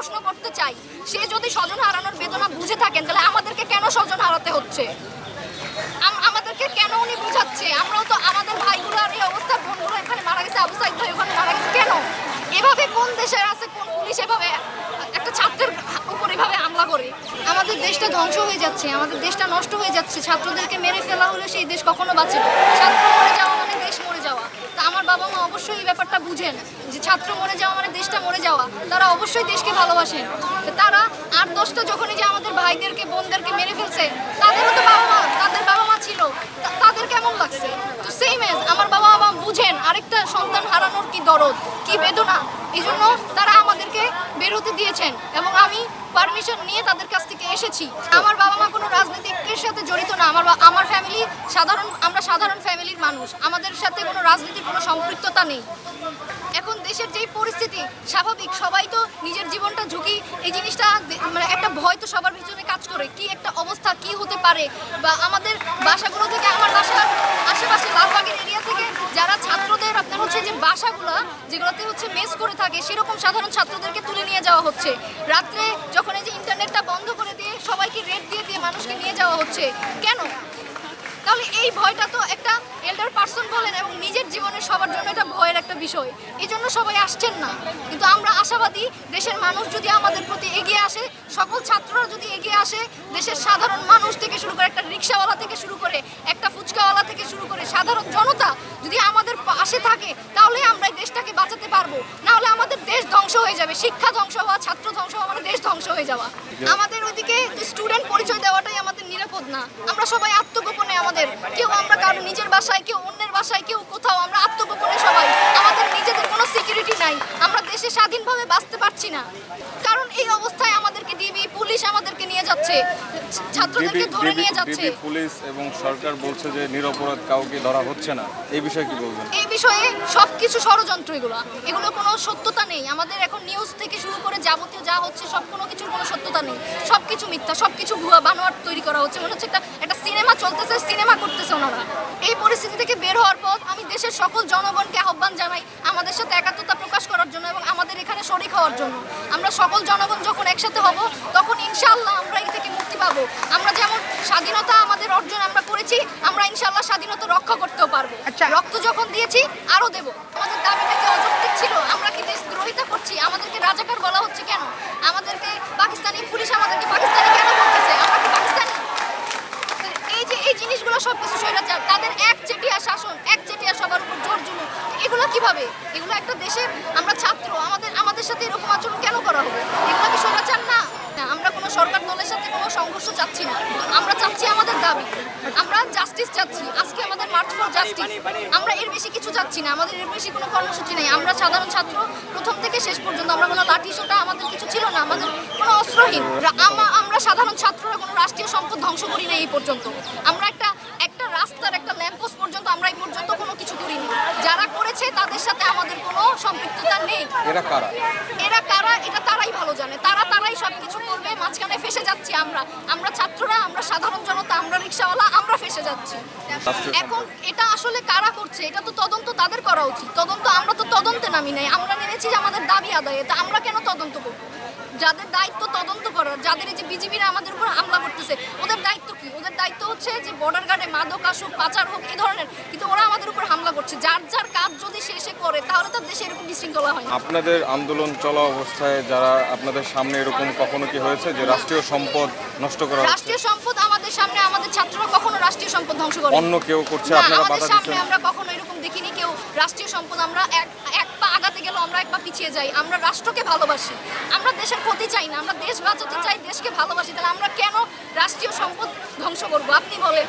প্রশ্ন করতে চাই, সে যদি স্বজন হারানোর বেদনা বুঝে থাকেন, তাহলে আমাদেরকে কেন স্বজন হারাতে হচ্ছে? আমাদেরকে কেন উনি বুঝাচ্ছে? আমরাও তো আমাদের ভাইগুলোর এই অবস্থা, বোনগুলো এখানে মারা গেছে, আবু সাইদ ভাই ওখানে মারা গেছে, কেন? এভাবে কোন দেশের আছে, কোন পুলিশ এভাবে একটা ছাত্রের উপর এভাবে হামলা করে? আমাদের দেশটা ধ্বংস হয়ে যাচ্ছে, আমাদের দেশটা নষ্ট হয়ে যাচ্ছে, ছাত্রদেরকে মেরে ফেলা হলে সেই দেশ কখনো বাঁচে ছাত্র মরে যাওয়া মানে দেশ মরে যাওয়া। তা আমার বাবা মা অবশ্যই এই ব্যাপারটা বুঝেন, যে ছাত্র মরে যাওয়া মানে দেশটা মরে যাওয়া তারা অবশ্যই দেশকে ভালোবাসেন তারা আট দশটা যখনই যে আমাদের ভাইদেরকে, বোনদেরকে মেরে ফেলছে, তাদেরও তো বাবা মা, তাদের বাবা মা ছিল। তাদের কেমন লাগছে? তো সেম এজ আমার বাবা মা বুঝেন আরেকটা সন্তান হারানোর কি দরদ, কি বেদনা? এই জন্য তারা আমাদেরকে বের হতে দিয়েছেন এবং আমি পারমিশন নিয়ে তাদের কাছ থেকে এসেছি। আমার বাবা মা কোনো রাজনীতিকের সাথে জড়িত না। আমার আমার ফ্যামিলি সাধারণ, আমরা সাধারণ ফ্যামিলির মানুষ। আমাদের সাথে কোনো রাজনীতির কোনো সম্পৃক্ততা নেই। দেশের যেই পরিস্থিতি, স্বাভাবিক। সবাই তো নিজের জীবনটা ঝুঁকি, এই জিনিসটা মানে একটা ভয় তো সবার ভিতরে কাজ করে। কি একটা অবস্থা, কি হতে পারে? বা আমাদের বাসাগুলো থেকে, আমার বাসার আশেপাশে লালবাগের এরিয়া থেকে যারা ছাত্রদের, আপনার হচ্ছে যে বাসাগুলো, যেগুলোতে হচ্ছে মেস করে থাকে, সেরকম সাধারণ ছাত্রদেরকে তুলে নিয়ে যাওয়া হচ্ছে। রাত্রে যখন এই যে ইন্টারনেটটা বন্ধ করে দিয়ে সবাইকে রেট দিয়ে দিয়ে মানুষকে নিয়ে যাওয়া হচ্ছে, কেন? তাহলে এই ভয়টা তো একটা এল্ডার পার্সন বলেন এবং নিজের জীবনে সবার জন্য এটা ভয়ের একটা বিষয়। এই জন্য সবাই আসছেন না। কিন্তু আমরা আশাবাদী, দেশের মানুষ যদি আমাদের প্রতি এগিয়ে আসে, সকল ছাত্ররা যদি এগিয়ে আসে, দেশের সাধারণ মানুষ থেকে শুরু করে একটা রিক্সাওয়ালা থেকে শুরু করে, একটা ফুচকাওয়ালা থেকে শুরু করে সাধারণ জনতা যদি আমাদের পাশে থাকে, তাহলে আমরা এই দেশটাকে বাঁচাতে পারব না হলে আমাদের দেশ ধ্বংস হয়ে যাবে। শিক্ষা ধ্বংস হওয়া, ছাত্র ধ্বংস হওয়া মানে দেশ ধ্বংস হয়ে যাওয়া। আমাদের ওইদিকে স্টুডেন্ট পরিচয় দেওয়াটাই আমাদের নিরাপদ না। আমরা সবাই আত্মগোপনে আমাদের। কেউ আমরা কারও নিজের বাসায়, কেউ অন্যের বাসায়, কেউ কোথাও, আমরা আত্মগোপনে সবাই। আমাদের নিজেদের কোনো সিকিউরিটি নাই। আমরা দেশে স্বাধীনভাবে বাঁচতে পারছি না। কারণ এই অবস্থায় আমাদেরকে ডিবি পুলিশ আমাদেরকে নিয়ে যাচ্ছে। ছাত্রদেরকে ধরে নিয়ে যাচ্ছে। পুলিশ এবং সরকার বলছে যে নিরপরাধ কাউকে ধরা হচ্ছে না। এই বিষয়ে কি বলবেন? এই বিষয়ে সবকিছু ষড়যন্ত্র এগুলো। এগুলো কোনো সত্যতা নেই। আমাদের এখন নিউজ থেকে শুরু করে যাবতীয় যা হচ্ছে সব কোনো কিছুর কোনো সত্যতা নেই। সব কিছু মিথ্যা সব কিছু ভুয়া বানোয়ার তৈরি করা হচ্ছে। মনে হচ্ছে একটা একটা সিনেমা চলতেছে সিনেমা করতেছে ওনারা। এই পরিস্থিতি থেকে বের হওয়ার পর আমি দেশের সকল জনগণকে আহ্বান জানাই আমাদের সাথে একাত্মতা প্রকাশ করার জন্য এবং আমাদের এখানে শরিক হওয়ার জন্য। আমরা সকল জনগণ যখন একসাথে হব তখন ইনশাল্লাহ আমরা এই থেকে মুক্তি পাবো। আমরা যেমন স্বাধীনতা আমাদের অর্জন আমরা করেছি আমরা ইনশাল্লাহ স্বাধীনতা রক্ষা করতেও পারব। আচ্ছা। রক্ত যখন দিয়েছি আরও দেব। আমাদের দাবিটা কি অযৌক্তিক ছিল? আমরা কি দেশ দ্রোহিতা করছি? আমাদেরকে রাজাকার বলা হচ্ছে কেন? আমাদেরকে পাকিস্তানি পুলিশ আমাদেরকে পাকিস্তানি কেন বলতেছে? আমরা কি পাকিস্তানি? এই যে এই জিনিসগুলো সব কিছু স্বৈরাচার তাদের এক চেটিয়া শাসন এক চেটিয়া সবার উপর জোর জুলুম এগুলো কীভাবে এগুলো একটা দেশের আমরা ছাত্র আমাদের আমাদের সাথে এরকম আচরণ কেন করা হবে এগুলো কি স্বৈরাচার না না, আমরা কোনো সরকার দলের সাথে কোনো সংঘর্ষ চাচ্ছি না আমরা চাচ্ছি আমাদের দাবি আমরা জাস্টিস চাচ্ছি। আজকে আমাদের মার্চ ফর জাস্টিস আমরা এর বেশি কিছু চাচ্ছি না। আমাদের এর বেশি কোনো কর্মসূচি নেই। আমরা সাধারণ ছাত্র প্রথম থেকে শেষ পর্যন্ত আমরা কোনো লাঠি সোটা আমাদের কিছু ছিল না। আমাদের কোনো অস্ত্রহীন। রা- আমরা সাধারণ ছাত্ররা কোনো রাষ্ট্রীয় সম্পদ ধ্বংস করি না এই পর্যন্ত। আমরা একটা একটা রাস্তার একটা ল্যাম্পোস্ট পর্যন্ত আমরা এই পর্যন্ত কোনো কিছু করিনি। যারা করেছে তাদের সাথে আমাদের কোনো সম্পৃক্ততা নেই। এরা কারা? এরা কারা? এটা তারাই ভালো জানে। তারা তারাই সব কিছু করবে। মাঝখানে ফেসে যাচ্ছি আমরা। আমরা ছাত্ররা আমরা সাধারণ জনতা আমরা রিক্সাওয়ালা আমরা যাচ্ছে। এখন এটা আসলে কারা করছে? এটা তো তদন্ত তাদের করা উচিত। তদন্ত আমরা তো তদন্তে নামি নাই। আমরা নেমেছি যে আমাদের দাবি আদায়ে। তা আমরা কেন তদন্ত করব? যাদের দায়িত্ব তদন্ত করার যাদের এই যে বিজিবিরা আমাদের উপর হামলা করতেছে ওদের দায়িত্ব কি? ওদের দায়িত্ব হচ্ছে যে বর্ডার গার্ডে মাদক আসুক পাচার হোক এই ধরনের কিন্তু ওরা আমাদের উপর হামলা করছে। যার যার কাজ যদি শেষে করে তাহলে তো দেশে এরকম বিশৃঙ্খলা হয় আপনাদের আন্দোলন চলা অবস্থায় যারা আপনাদের সামনে এরকম কখনো কি হয়েছে যে রাষ্ট্রীয় সম্পদ নষ্ট করা রাষ্ট্রীয় সম্পদ আমাদের সামনে আমাদের ছাত্ররা কখনো রাষ্ট্রীয় সম্পদ ধ্বংস করে অন্য কেউ করছে আপনারা আমাদের বাধা সামনে আমরা কখনো এরকম দেখিনি কেউ রাষ্ট্রীয় সম্পদ আমরা এক এক পা আগাতে গেলেও আমরা এক পা পিছিয়ে যাই। আমরা রাষ্ট্রকে ভালোবাসি। আমরা দেশের ক্ষতি চাই না, আমরা দেশ বাঁচাতে চাই, দেশকে ভালোবাসি, তাহলে আমরা কেন রাষ্ট্রীয় সম্পদ ধ্বংস করব? আপনি বলেন।